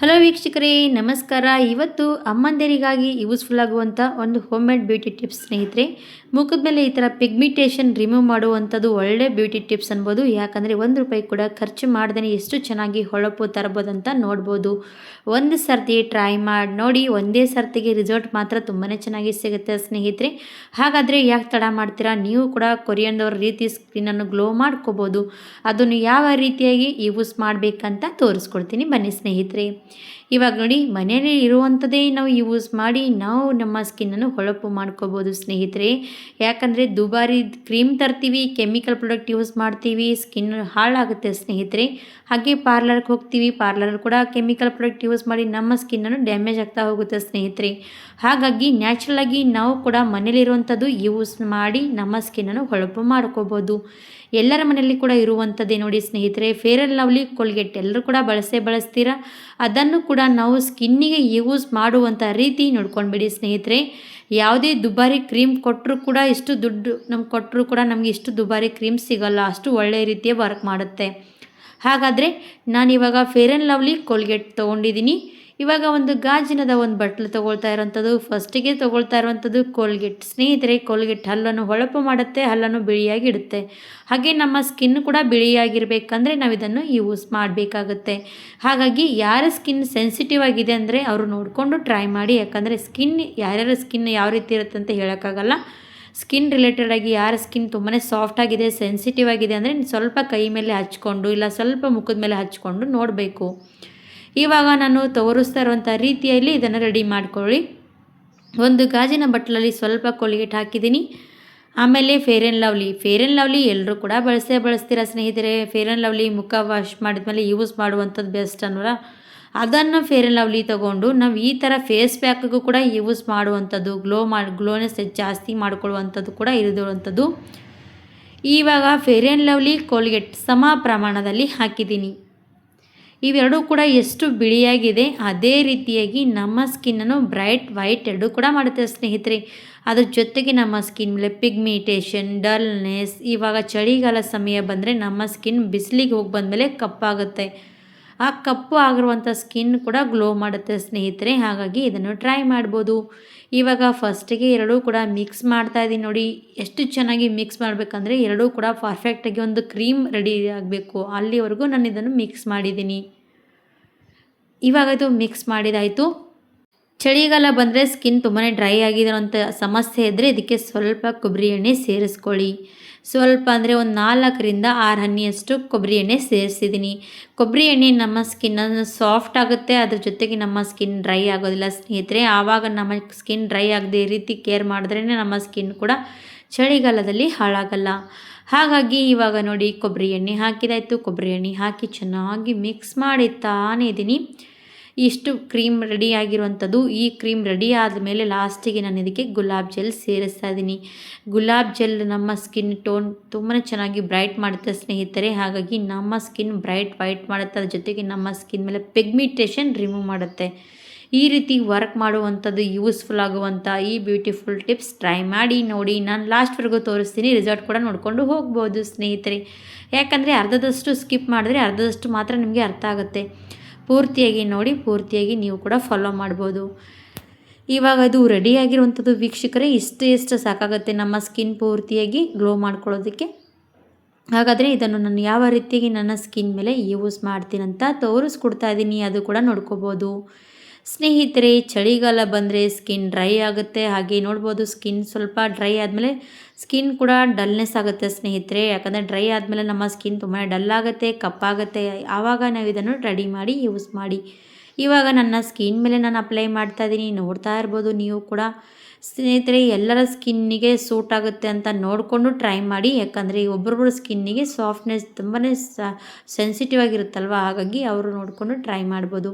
Hello ವೀಕ್ಷಕರೇ, ನಮಸ್ಕಾರ. ಇವತ್ತು ಅಮ್ಮಂದಿರಿಗಾಗಿ ಯೂಸ್ಫುಲ್ ಆಗುವಂಥ ಒಂದು ಹೋಮ್ ಮೇಡ್ ಬ್ಯೂಟಿ ಟಿಪ್ಸ್ ಸ್ನೇಹಿತರೆ, ಮುಖದ ಮೇಲೆ ಈ ಥರ ಪಿಗ್ಮಿಟೇಷನ್ ರಿಮೂವ್ ಮಾಡುವಂಥದ್ದು ಒಳ್ಳೆ ಬ್ಯೂಟಿ ಟಿಪ್ಸ್ ಅನ್ಬೋದು. ಯಾಕಂದರೆ ಒಂದು ರೂಪಾಯಿ ಕೂಡ ಖರ್ಚು ಮಾಡ್ದೇ ಎಷ್ಟು ಚೆನ್ನಾಗಿ ಹೊಳಪು ತರಬೋದು ಅಂತ ನೋಡ್ಬೋದು. ಒಂದು ಸರ್ತಿ ಟ್ರೈ ಮಾಡಿ, ನೋಡಿ ಒಂದೇ ಸರ್ತಿಗೆ ರಿಸಲ್ಟ್ ಮಾತ್ರ ತುಂಬಾ ಚೆನ್ನಾಗಿ ಸಿಗುತ್ತೆ ಸ್ನೇಹಿತರೆ. ಹಾಗಾದರೆ ಯಾಕೆ ತಡ ಮಾಡ್ತೀರಾ? ನೀವು ಕೂಡ ಕೊರಿಯನ್ದವ್ರ ರೀತಿ ಸ್ಕಿನ್ನನ್ನು ಗ್ಲೋ ಮಾಡ್ಕೋಬೋದು. ಅದನ್ನು ಯಾವ ರೀತಿಯಾಗಿ ಯೂಸ್ ಮಾಡಬೇಕಂತ ತೋರಿಸ್ಕೊಡ್ತೀನಿ. ಬನ್ನಿ ಸ್ನೇಹಿತರೆ. ಇವಾಗ ನೋಡಿ, ಮನೆಯಲ್ಲಿ ಇರುವಂಥದ್ದೇ ನಾವು ಯೂಸ್ ಮಾಡಿ ನಾವು ನಮ್ಮ ಸ್ಕಿನ್ನನ್ನು ಹೊಳಪು ಮಾಡ್ಕೋಬೋದು ಸ್ನೇಹಿತರೆ. ಯಾಕಂದರೆ ದುಬಾರಿ ಕ್ರೀಮ್ ತರ್ತೀವಿ ಕೆಮಿಕಲ್ ಪ್ರಾಡಕ್ಟ್ ಯೂಸ್ ಮಾಡ್ತೀವಿ ಸ್ಕಿನ್ ಹಾಳಾಗುತ್ತೆ ಸ್ನೇಹಿತರೆ. ಹಾಗೆ ಪಾರ್ಲರ್ಗೆ ಹೋಗ್ತೀವಿ ಪಾರ್ಲರ್ ಕೂಡ ಕೆಮಿಕಲ್ ಪ್ರಾಡಕ್ಟ್ ಯೂಸ್ ಮಾಡಿ ನಮ್ಮ ಸ್ಕಿನ್ನನ್ನು ಡ್ಯಾಮೇಜ್ ಆಗ್ತಾ ಹೋಗುತ್ತೆ ಸ್ನೇಹಿತರೆ. ಹಾಗಾಗಿ ನ್ಯಾಚುರಲಾಗಿ ನಾವು ಕೂಡ ಮನೇಲಿರುವಂಥದ್ದು ಯೂಸ್ ಮಾಡಿ ನಮ್ಮ ಸ್ಕಿನ್ನನ್ನು ಹೊಳಪು ಮಾಡ್ಕೋಬೋದು. ಎಲ್ಲರ ಮನೆಯಲ್ಲಿ ಕೂಡ ಇರುವಂಥದ್ದೇ ನೋಡಿ ಸ್ನೇಹಿತರೆ. ಫೇರ್ ಆ್ಯಂಡ್ ಲವ್ಲಿ ಕೊಲ್ಗೆಟ್ ಎಲ್ಲರೂ ಕೂಡ ಬಳಸೇ ಬಳಸ್ತೀರಾ? ಅದನ್ನು ಕೂಡ ನಾವು ಸ್ಕಿನ್ನಿಗೆ ಯೂಸ್ ಮಾಡುವಂಥ ರೀತಿ ನೋಡ್ಕೊಂಡ್ಬಿಡಿ ಸ್ನೇಹಿತರೆ. ಯಾವುದೇ ದುಬಾರಿ ಕ್ರೀಮ್ ಕೊಟ್ಟರು ಕೂಡ ಇಷ್ಟು ದುಡ್ಡು ನಮ್ಗೆ ಕೊಟ್ಟರು ಕೂಡ ನಮಗೆ ಇಷ್ಟು ದುಬಾರಿ ಕ್ರೀಮ್ ಸಿಗೋಲ್ಲ. ಅಷ್ಟು ಒಳ್ಳೆಯ ರೀತಿಯ ವರ್ಕ್ ಮಾಡುತ್ತೆ. ಹಾಗಾದರೆ ನಾನಿವಾಗ ಫೇರ್ ಆ್ಯಂಡ್ ಲವ್ಲಿ ಕೋಲ್ಗೇಟ್ ತೊಗೊಂಡಿದ್ದೀನಿ. ಇವಾಗ ಒಂದು ಗಾಜಿನದ ಒಂದು ಬಟ್ಲು ತೊಗೊಳ್ತಾ ಇರೋವಂಥದ್ದು. ಫಸ್ಟಿಗೆ ತೊಗೊಳ್ತಾ ಇರುವಂಥದ್ದು ಕೋಲ್ಗೆಟ್ ಸ್ನೇಹಿತರೆ ಕೋಲ್ಗೆಟ್ ಹಲ್ಲನ್ನು ಹೊಳಪು ಮಾಡುತ್ತೆ, ಹಲ್ಲನ್ನು ಬಿಳಿಯಾಗಿ ಇಡುತ್ತೆ. ಹಾಗೆ ನಮ್ಮ ಸ್ಕಿನ್ ಕೂಡ ಬಿಳಿಯಾಗಿರಬೇಕಂದ್ರೆ ನಾವು ಇದನ್ನು ಯೂಸ್ ಮಾಡಬೇಕಾಗುತ್ತೆ. ಹಾಗಾಗಿ ಯಾರ ಸ್ಕಿನ್ ಸೆನ್ಸಿಟಿವ್ ಆಗಿದೆ ಅಂದರೆ ಅವರು ನೋಡಿಕೊಂಡು ಟ್ರೈ ಮಾಡಿ. ಯಾಕಂದರೆ ಸ್ಕಿನ್ ಯಾರ್ಯಾರ ಸ್ಕಿನ್ ಯಾವ ರೀತಿ ಇರುತ್ತೆ ಅಂತ ಹೇಳೋಕ್ಕಾಗಲ್ಲ. ಸ್ಕಿನ್ ರಿಲೇಟೆಡ್ ಆಗಿ ಯಾರ ಸ್ಕಿನ್ ತುಂಬಾ ಸಾಫ್ಟ್ ಆಗಿದೆ ಸೆನ್ಸಿಟಿವ್ ಆಗಿದೆ ಅಂದರೆ ಸ್ವಲ್ಪ ಕೈ ಮೇಲೆ ಹಚ್ಕೊಂಡು ಇಲ್ಲ ಸ್ವಲ್ಪ ಮುಖದ ಮೇಲೆ ಹಚ್ಕೊಂಡು ನೋಡಬೇಕು. ಇವಾಗ ನಾನು ತೋರಿಸ್ತಾ ಇರುವಂಥ ರೀತಿಯಲ್ಲಿ ಇದನ್ನು ರೆಡಿ ಮಾಡ್ಕೊಳ್ಳಿ. ಒಂದು ಗಾಜಿನ ಬಟ್ಟಲಲ್ಲಿ ಸ್ವಲ್ಪ ಕೊಲ್ಗೇಟ್ ಹಾಕಿದ್ದೀನಿ. ಆಮೇಲೆ fair and lovely fair and lovely ಎಲ್ಲರೂ ಕೂಡ ಬಳಸೇ ಬಳಸ್ತೀರ ಸ್ನೇಹಿತರೆ? ಫೇರ್ ಆ್ಯಂಡ್ ಲವ್ಲಿ ಮುಖ ವಾಶ್ ಮಾಡಿದ್ಮೇಲೆ ಯೂಸ್ ಮಾಡುವಂಥದ್ದು ಬೆಸ್ಟ್ ಅನ್ನೋಲ್ಲ ಅದನ್ನು ಫೇರ್ ಆ್ಯಂಡ್ ಲವ್ಲಿ ತೊಗೊಂಡು ನಾವು ಈ ಥರ ಫೇಸ್ ಪ್ಯಾಕ್ಗೂ ಕೂಡ ಯೂಸ್ ಮಾಡುವಂಥದ್ದು ಗ್ಲೋ ಮಾಡಿ ಗ್ಲೋನೆಸ್ ಜಾಸ್ತಿ ಮಾಡಿಕೊಳ್ಳುವಂಥದ್ದು ಕೂಡ ಇರುವಂಥದ್ದು. ಇವಾಗ ಫೇರ್ ಆ್ಯಂಡ್ ಲವ್ಲಿ ಕೋಲ್ಗೆಟ್ ಸಮ ಪ್ರಮಾಣದಲ್ಲಿ ಹಾಕಿದ್ದೀನಿ. ಇವೆರಡೂ ಕೂಡ ಎಷ್ಟು ಬಿಳಿಯಾಗಿದೆ, ಅದೇ ರೀತಿಯಾಗಿ ನಮ್ಮ ಸ್ಕಿನ್ನನ್ನು ಬ್ರೈಟ್ ವೈಟ್ ಎರಡೂ ಕೂಡ ಮಾಡುತ್ತೆ ಸ್ನೇಹಿತರೆ. ಅದ್ರ ಜೊತೆಗೆ ನಮ್ಮ ಸ್ಕಿನ್ ಮೇಲೆ ಪಿಗ್ಮಿಟೇಷನ್, ಡಲ್ನೆಸ್, ಇವಾಗ ಚಳಿಗಾಲ ಸಮಯ ಬಂದರೆ ನಮ್ಮ ಸ್ಕಿನ್ ಬಿಸಿಲಿಗೆ ಹೋಗಿ ಬಂದಮೇಲೆ ಕಪ್ಪಾಗುತ್ತೆ. ಆ ಕಪ್ಪು ಆಗಿರುವಂಥ ಸ್ಕಿನ್ ಕೂಡ ಗ್ಲೋ ಮಾಡುತ್ತೆ ಸ್ನೇಹಿತರೆ, ಹಾಗಾಗಿ ಇದನ್ನು ಟ್ರೈ ಮಾಡ್ಬೋದು. ಇವಾಗ ಫಸ್ಟಿಗೆ ಎರಡೂ ಕೂಡ ಮಿಕ್ಸ್ ಮಾಡ್ತಾ ಇದ್ದೀನಿ ನೋಡಿ, ಎಷ್ಟು ಚೆನ್ನಾಗಿ ಮಿಕ್ಸ್ ಮಾಡಬೇಕಂದ್ರೆ ಎರಡೂ ಕೂಡ ಪರ್ಫೆಕ್ಟಾಗಿ ಒಂದು ಕ್ರೀಮ್ ರೆಡಿ ಆಗಬೇಕು. ಅಲ್ಲಿವರೆಗೂ ನಾನು ಇದನ್ನು ಮಿಕ್ಸ್ ಮಾಡಿದ್ದೀನಿ. ಇವಾಗ ಇದು ಮಿಕ್ಸ್ ಮಾಡಿದಾಯಿತು. ಚಳಿಗಾಲ ಬಂದರೆ ಸ್ಕಿನ್ ತುಂಬಾ ಡ್ರೈ ಆಗಿರೋಂಥ ಸಮಸ್ಯೆ ಇದ್ದರೆ ಇದಕ್ಕೆ ಸ್ವಲ್ಪ ಕೊಬ್ಬರಿ ಎಣ್ಣೆ ಸೇರಿಸ್ಕೊಳ್ಳಿ. ಸ್ವಲ್ಪ ಅಂದರೆ ಒಂದು ನಾಲ್ಕರಿಂದ ಆರು ಹನಿಯಷ್ಟು ಕೊಬ್ಬರಿ ಎಣ್ಣೆ ಸೇರಿಸಿದ್ದೀನಿ. ಕೊಬ್ಬರಿ ಎಣ್ಣೆ ನಮ್ಮ ಸ್ಕಿನ್ ಸಾಫ್ಟ್ ಆಗುತ್ತೆ, ಅದ್ರ ಜೊತೆಗೆ ನಮ್ಮ ಸ್ಕಿನ್ ಡ್ರೈ ಆಗೋದಿಲ್ಲ ಸ್ನೇಹಿತರೆ. ಆವಾಗ ನಮ್ಮ ಸ್ಕಿನ್ ಡ್ರೈ ಆಗದೆ ಈ ರೀತಿ ಕೇರ್ ಮಾಡಿದ್ರೇ ನಮ್ಮ ಸ್ಕಿನ್ ಕೂಡ ಚಳಿಗಾಲದಲ್ಲಿ ಹಾಳಾಗಲ್ಲ. ಹಾಗಾಗಿ ಇವಾಗ ನೋಡಿ ಕೊಬ್ಬರಿ ಎಣ್ಣೆ ಹಾಕಿದಾಯಿತು ಕೊಬ್ಬರಿ ಎಣ್ಣೆ ಹಾಕಿ ಚೆನ್ನಾಗಿ ಮಿಕ್ಸ್ ಮಾಡಿ ತಾನೇ ಇದ್ದೀನಿ. ಇಷ್ಟು ಕ್ರೀಮ್ ರೆಡಿ ಆಗಿರುವಂಥದ್ದು, ಈ ಕ್ರೀಮ್ ರೆಡಿ ಆದಮೇಲೆ ಲಾಸ್ಟಿಗೆ ನಾನು ಇದಕ್ಕೆ ಗುಲಾಬ್ ಜೆಲ್ ಸೇರಿಸ್ತಾ ಇದ್ದೀನಿ ಗುಲಾಬ್ ಜೆಲ್ ನಮ್ಮ ಸ್ಕಿನ್ ಟೋನ್ ತುಂಬಾ ಚೆನ್ನಾಗಿ ಬ್ರೈಟ್ ಮಾಡುತ್ತೆ ಸ್ನೇಹಿತರೆ. ಹಾಗಾಗಿ ನಮ್ಮ ಸ್ಕಿನ್ ಬ್ರೈಟ್ ವೈಟ್ ಮಾಡುತ್ತೆ. ಅದ್ರ ಜೊತೆಗೆ ನಮ್ಮ ಸ್ಕಿನ್ ಮೇಲೆ ಪೆಗ್ಮಿಟೇಷನ್ ರಿಮೂವ್ ಮಾಡುತ್ತೆ. ಈ ರೀತಿ ವರ್ಕ್ ಮಾಡುವಂಥದ್ದು ಯೂಸ್ಫುಲ್ ಆಗುವಂಥ ಈ ಬ್ಯೂಟಿಫುಲ್ ಟಿಪ್ಸ್ ಟ್ರೈ ಮಾಡಿ, ನೋಡಿ. ನಾನು ಲಾಸ್ಟ್ವರೆಗೂ ತೋರಿಸ್ತೀನಿ. ರಿಸಲ್ಟ್ ಕೂಡ ನೋಡಿಕೊಂಡು ಹೋಗ್ಬೋದು ಸ್ನೇಹಿತರೆ. ಯಾಕಂದರೆ ಅರ್ಧದಷ್ಟು ಸ್ಕಿಪ್ ಮಾಡಿದ್ರೆ ಅರ್ಧದಷ್ಟು ಮಾತ್ರ ನಿಮಗೆ ಅರ್ಥ ಆಗುತ್ತೆ. ಪೂರ್ತಿಯಾಗಿ ನೋಡಿ, ಪೂರ್ತಿಯಾಗಿ ನೀವು ಕೂಡ ಫಾಲೋ ಮಾಡ್ಬೋದು. ಇವಾಗ ಅದು ರೆಡಿಯಾಗಿರುವಂಥದ್ದು ವೀಕ್ಷಕರೇ, ಇಷ್ಟು ಎಷ್ಟು ಸಾಕಾಗುತ್ತೆ ನಮ್ಮ ಸ್ಕಿನ್ ಪೂರ್ತಿಯಾಗಿ ಗ್ಲೋ ಮಾಡ್ಕೊಳ್ಳೋದಕ್ಕೆ. ಹಾಗಾದರೆ ಇದನ್ನು ನಾನು ಯಾವ ರೀತಿಯಾಗಿ ನನ್ನ ಸ್ಕಿನ್ ಮೇಲೆ ಯೂಸ್ ಮಾಡ್ತೀನಂತ ತೋರಿಸ್ಕೊಡ್ತಾ ಇದ್ದೀನಿ, ಅದು ಕೂಡ ನೋಡ್ಕೋಬೋದು. ಸ್ನೇಹಿತರೆ, ಚಳಿಗಾಲ ಬಂದರೆ ಸ್ಕಿನ್ ಡ್ರೈ ಆಗುತ್ತೆ. ಹಾಗೆ ನೋಡ್ಬೋದು ಸ್ಕಿನ್ ಸ್ವಲ್ಪ ಡ್ರೈ ಆದಮೇಲೆ ಸ್ಕಿನ್ ಕೂಡ ಡಲ್ನೆಸ್ ಆಗುತ್ತೆ ಸ್ನೇಹಿತರೆ. ಯಾಕಂದರೆ ಡ್ರೈ ಆದಮೇಲೆ ನಮ್ಮ ಸ್ಕಿನ್ ತುಂಬ ಡಲ್ ಆಗುತ್ತೆ, ಕಪ್ಪಾಗುತ್ತೆ. ಆವಾಗ ನಾವು ಇದನ್ನು ರೆಡಿ ಮಾಡಿ ಯೂಸ್ ಮಾಡಿ. ಇವಾಗ ನನ್ನ ಸ್ಕಿನ್ ಮೇಲೆ ನಾನು ಅಪ್ಲೈ ಮಾಡ್ತಾ ಇದ್ದೀನಿ. ನೋಡ್ತಾ ಇರ್ಬೋದು ನೀವು ಕೂಡ. ಸ್ನೇಹಿತರೆ, ಎಲ್ಲರ ಸ್ಕಿನ್ನಿಗೆ ಸೂಟ್ ಆಗುತ್ತೆ ಅಂತ ನೋಡಿಕೊಂಡು ಟ್ರೈ ಮಾಡಿ. ಯಾಕಂದರೆ ಒಬ್ಬರೊಬ್ಬರ ಸ್ಕಿನ್ನಿಗೆ ಸಾಫ್ಟ್ನೆಸ್ ತುಂಬಾ ಸೆನ್ಸಿಟಿವ್ ಆಗಿರುತ್ತಲ್ವ? ಹಾಗಾಗಿ ಅವರು ನೋಡಿಕೊಂಡು ಟ್ರೈ ಮಾಡ್ಬೋದು.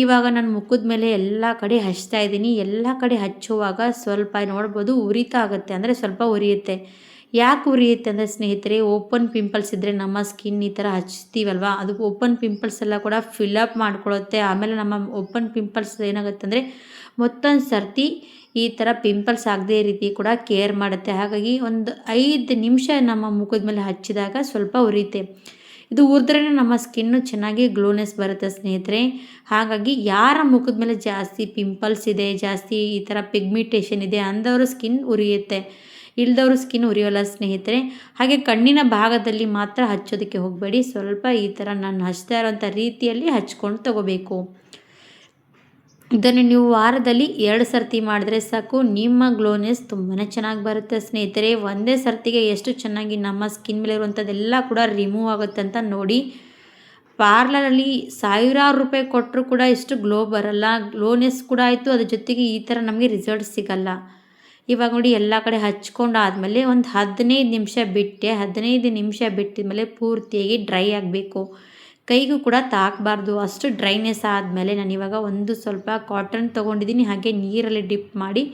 ಇವಾಗ ನಾನು ಮುಖದ ಮೇಲೆ ಎಲ್ಲ ಕಡೆ ಹಚ್ತಾ ಇದ್ದೀನಿ. ಎಲ್ಲ ಕಡೆ ಹಚ್ಚುವಾಗ ಸ್ವಲ್ಪ ನೋಡ್ಬೋದು ಉರಿತಾ ಆಗುತ್ತೆ. ಅಂದರೆ ಸ್ವಲ್ಪ ಉರಿಯುತ್ತೆ. ಯಾಕೆ ಉರಿಯುತ್ತೆ ಅಂದರೆ ಸ್ನೇಹಿತರೆ, ಓಪನ್ ಪಿಂಪಲ್ಸ್ ಇದ್ದರೆ ನಮ್ಮ ಸ್ಕಿನ್ ಈ ಥರ ಹಚ್ತೀವಲ್ವ? ಅದು ಓಪನ್ ಪಿಂಪಲ್ಸ್ ಎಲ್ಲ ಕೂಡ ಫಿಲಪ್ ಮಾಡ್ಕೊಳ್ಳುತ್ತೆ ಆಮೇಲೆ ನಮ್ಮ ಓಪನ್ ಪಿಂಪಲ್ಸ್ ಏನಾಗುತ್ತೆ ಅಂದರೆ ಮತ್ತೊಂದು ಸರ್ತಿ ಈ ಥರ ಪಿಂಪಲ್ಸ್ ಆಗದೇ ರೀತಿ ಕೂಡ ಕೇರ್ ಮಾಡುತ್ತೆ. ಹಾಗಾಗಿ ಒಂದು ಐದು ನಿಮಿಷ ನಮ್ಮ ಮುಖದ ಮೇಲೆ ಹಚ್ಚಿದಾಗ ಸ್ವಲ್ಪ ಉರಿಯುತ್ತೆ. ಇದು ಉರಿದ್ರೇ ನಮ್ಮ ಸ್ಕಿನ್ನು ಚೆನ್ನಾಗಿ ಗ್ಲೋನೆಸ್ ಬರುತ್ತೆ ಸ್ನೇಹಿತರೆ. ಹಾಗಾಗಿ ಯಾರ ಮುಖದ ಮೇಲೆ ಜಾಸ್ತಿ ಪಿಂಪಲ್ಸ್ ಇದೆ, ಜಾಸ್ತಿ ಈ ಥರ ಪಿಗ್ಮಿಟೇಷನ್ ಇದೆ ಅಂದವರು ಸ್ಕಿನ್ ಉರಿಯುತ್ತೆ. ಇಲ್ದವರು ಸ್ಕಿನ್ ಉರಿಯೋಲ್ಲ ಸ್ನೇಹಿತರೆ. ಹಾಗೆ ಕಣ್ಣಿನ ಭಾಗದಲ್ಲಿ ಮಾತ್ರ ಹಚ್ಚೋದಕ್ಕೆ ಹೋಗಬೇಡಿ. ಸ್ವಲ್ಪ ಈ ಥರ ನಾನು ಹಚ್ತಾ ಇರೋಂಥ ರೀತಿಯಲ್ಲಿ ಹಚ್ಕೊಂಡು ತಗೋಬೇಕು. ಇದನ್ನು ನೀವು ವಾರದಲ್ಲಿ ಎರಡು ಸರ್ತಿ ಮಾಡಿದ್ರೆ ಸಾಕು. ನಿಮ್ಮ ಗ್ಲೋನೆಸ್ ತುಂಬಾ ಚೆನ್ನಾಗಿ ಬರುತ್ತೆ ಸ್ನೇಹಿತರೆ. ಒಂದೇ ಸರ್ತಿಗೆ ಎಷ್ಟು ಚೆನ್ನಾಗಿ ನಮ್ಮ ಸ್ಕಿನ್ ಮೇಲೆ ಇರುವಂಥದ್ದೆಲ್ಲ ಕೂಡ ರಿಮೂವ್ ಆಗುತ್ತೆ ಅಂತ ನೋಡಿ. ಪಾರ್ಲರಲ್ಲಿ ಸಾವಿರಾರು ರೂಪಾಯಿ ಕೊಟ್ಟರು ಕೂಡ ಇಷ್ಟು ಗ್ಲೋ ಬರಲ್ಲ. ಗ್ಲೋನೆಸ್ ಕೂಡ ಆಯಿತು. ಅದ್ರ ಜೊತೆಗೆ ಈ ಥರ ನಮಗೆ ರಿಸಲ್ಟ್ ಸಿಗಲ್ಲ. ಇವಾಗ ನೋಡಿ ಎಲ್ಲ ಕಡೆ ಹಚ್ಕೊಂಡು ಆದಮೇಲೆ ಒಂದು ಹದಿನೈದು ನಿಮಿಷ ಬಿಟ್ಟೆ. ಹದಿನೈದು ನಿಮಿಷ ಬಿಟ್ಟಿದ ಮೇಲೆ ಪೂರ್ತಿಯಾಗಿ ಡ್ರೈ ಆಗಬೇಕು. ಕೈಗೂ ಕೂಡ ತಾಕಬಾರ್ದು. ಅಷ್ಟು ಡ್ರೈನೆಸ್ ಆದಮೇಲೆ ನಾನು ಇವಾಗ ಒಂದು ಸ್ವಲ್ಪ ಕಾಟನ್ ತೊಗೊಂಡಿದ್ದೀನಿ. ಹಾಗೆ ನೀರಲ್ಲಿ ಡಿಪ್ ಮಾಡಿ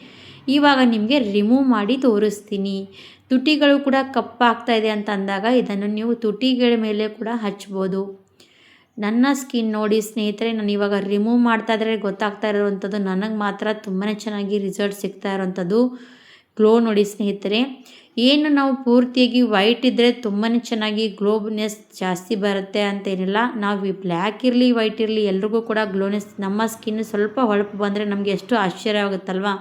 ಇವಾಗ ನಿಮಗೆ ರಿಮೂವ್ ಮಾಡಿ ತೋರಿಸ್ತೀನಿ. ತುಟಿಗಳು ಕೂಡ ಕಪ್ಪಾಗ್ತಾ ಇದೆ ಅಂತ ಅಂದಾಗ ಇದನ್ನು ನೀವು ತುಟಿಗಳ ಮೇಲೆ ಕೂಡ ಹಚ್ಬೋದು. ನನ್ನ ಸ್ಕಿನ್ ನೋಡಿ ಸ್ನೇಹಿತರೆ, ನಾನು ಇವಾಗ ರಿಮೂವ್ ಮಾಡ್ತಾ ಇದ್ರೆ ಗೊತ್ತಾಗ್ತಾ ಇರೋವಂಥದ್ದು, ನನಗೆ ಮಾತ್ರ ತುಂಬಾ ಚೆನ್ನಾಗಿ ರಿಸಲ್ಟ್ ಸಿಗ್ತಾ ಇರೋವಂಥದ್ದು. ಗ್ಲೋ ನೋಡಿ ಸ್ನೇಹಿತರೆ. ಏನು ನಾವು ಪೂರ್ತಿಯಾಗಿ ವೈಟ್ ಇದ್ದರೆ ತುಂಬಾ ಚೆನ್ನಾಗಿ ಗ್ಲೋನೆಸ್ ಜಾಸ್ತಿ ಬರುತ್ತೆ ಅಂತೇನಿಲ್ಲ ನಾವು ಬ್ಲ್ಯಾಕ್ ಇರಲಿ ವೈಟ್ ಇರಲಿ ಎಲ್ರಿಗೂ ಕೂಡ ಗ್ಲೋನೆಸ್ ನಮ್ಮ ಸ್ಕಿನ್ ಸ್ವಲ್ಪ ಹೊಳಪು ಬಂದರೆ ನಮಗೆ ಎಷ್ಟು ಆಶ್ಚರ್ಯ ಆಗುತ್ತಲ್ವಾ?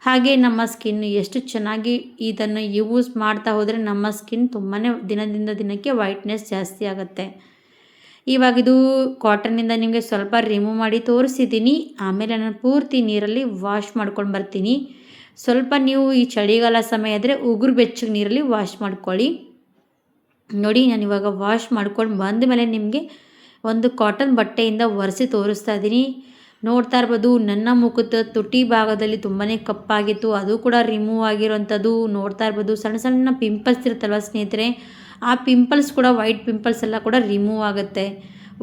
ಹಾಗೆ ನಮ್ಮ ಸ್ಕಿನ್ ಎಷ್ಟು ಚೆನ್ನಾಗಿ ಇದನ್ನು ಯೂಸ್ ಮಾಡ್ತಾ ಹೋದರೆ ನಮ್ಮ ಸ್ಕಿನ್ ತುಂಬಾ ದಿನದಿಂದ ದಿನಕ್ಕೆ ವೈಟ್ನೆಸ್ ಜಾಸ್ತಿ ಆಗುತ್ತೆ. ಇವಾಗ ಇದು ಕಾಟನ್ನಿಂದ ನಿಮಗೆ ಸ್ವಲ್ಪ ರಿಮೂವ್ ಮಾಡಿ ತೋರಿಸಿದ್ದೀನಿ. ಆಮೇಲೆ ನಾನು ಪೂರ್ತಿ ನೀರಲ್ಲಿ ವಾಶ್ ಮಾಡ್ಕೊಂಡು ಬರ್ತೀನಿ. ಸ್ವಲ್ಪ ನೀವು ಈ ಚಳಿಗಾಲ ಸಮಯ ಆದರೆ ಉಗುರು ಬೆಚ್ಚಗೆ ನೀರಲ್ಲಿ ವಾಶ್ ಮಾಡ್ಕೊಳ್ಳಿ. ನೋಡಿ, ನಾನು ಇವಾಗ ವಾಶ್ ಮಾಡ್ಕೊಂಡು ಬಂದ ಮೇಲೆ ನಿಮಗೆ ಒಂದು ಕಾಟನ್ ಬಟ್ಟೆಯಿಂದ ಒರೆಸಿ ತೋರಿಸ್ತಾ ಇದ್ದೀನಿ ನೋಡ್ತಾ ಇರ್ಬೋದು, ನನ್ನ ಮುಖದ ತುಟಿ ಭಾಗದಲ್ಲಿ ತುಂಬಾ ಕಪ್ಪಾಗಿತ್ತು. ಅದು ಕೂಡ ರಿಮೂವ್ ಆಗಿರೋಂಥದ್ದು. ನೋಡ್ತಾ ಇರ್ಬೋದು, ಸಣ್ಣ ಸಣ್ಣ ಪಿಂಪಲ್ಸ್ ಇರುತ್ತಲ್ವ ಸ್ನೇಹಿತರೆ, ಆ ಪಿಂಪಲ್ಸ್ ಕೂಡ ವೈಟ್ ಪಿಂಪಲ್ಸ್ ಎಲ್ಲ ಕೂಡ ರಿಮೂವ್ ಆಗುತ್ತೆ.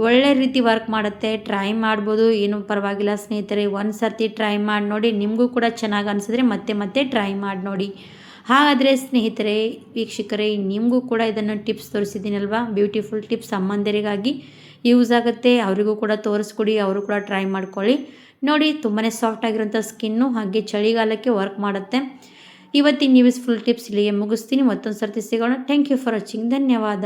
ಒಳ್ಳೆ ರೀತಿ ವರ್ಕ್ ಮಾಡುತ್ತೆ ಟ್ರೈ ಮಾಡ್ಬೋದು. ಏನು ಪರವಾಗಿಲ್ಲ ಸ್ನೇಹಿತರೆ ಒಂದು ಸರ್ತಿ ಟ್ರೈ ಮಾಡಿ ನೋಡಿ, ನಿಮಗೂ ಕೂಡ ಚೆನ್ನಾಗಿ ಅನಿಸಿದ್ರೆ ಮತ್ತೆ ಮತ್ತೆ ಟ್ರೈ ಮಾಡಿ ನೋಡಿ. ಹಾಗಾದರೆ ಸ್ನೇಹಿತರೆ, ವೀಕ್ಷಕರೇ, ನಿಮಗೂ ಕೂಡ ಇದನ್ನು ಟಿಪ್ಸ್ ತೋರಿಸಿದ್ದೀನಲ್ವಾ? ಬ್ಯೂಟಿಫುಲ್ ಟಿಪ್ಸ್ ಸಂಬಂಧರಿಗಾಗಿ ಯೂಸ್ ಆಗುತ್ತೆ. ಅವರಿಗೂ ಕೂಡ ತೋರಿಸ್ಕೊಡಿ, ಅವರು ಕೂಡ ಟ್ರೈ ಮಾಡ್ಕೊಳ್ಳಿ. ನೋಡಿ ತುಂಬಾ ಸಾಫ್ಟ್ ಆಗಿರೋಂಥ ಸ್ಕಿನ್ನು ಹಾಗೆ ಚಳಿಗಾಲಕ್ಕೆ ವರ್ಕ್ ಮಾಡುತ್ತೆ. ಇವತ್ತಿನ ನ್ಯೂಸ್ ಫುಲ್ ಟಿಪ್ಸ್ ಇಲ್ಲಿಗೆ ಮುಗಿಸ್ತೀನಿ. ಮತ್ತೊಂದು ಸರ್ತಿ ಸಿಗೋಣ. ಥ್ಯಾಂಕ್ ಯು ಫಾರ್ ವಾಚಿಂಗ್ ಧನ್ಯವಾದ.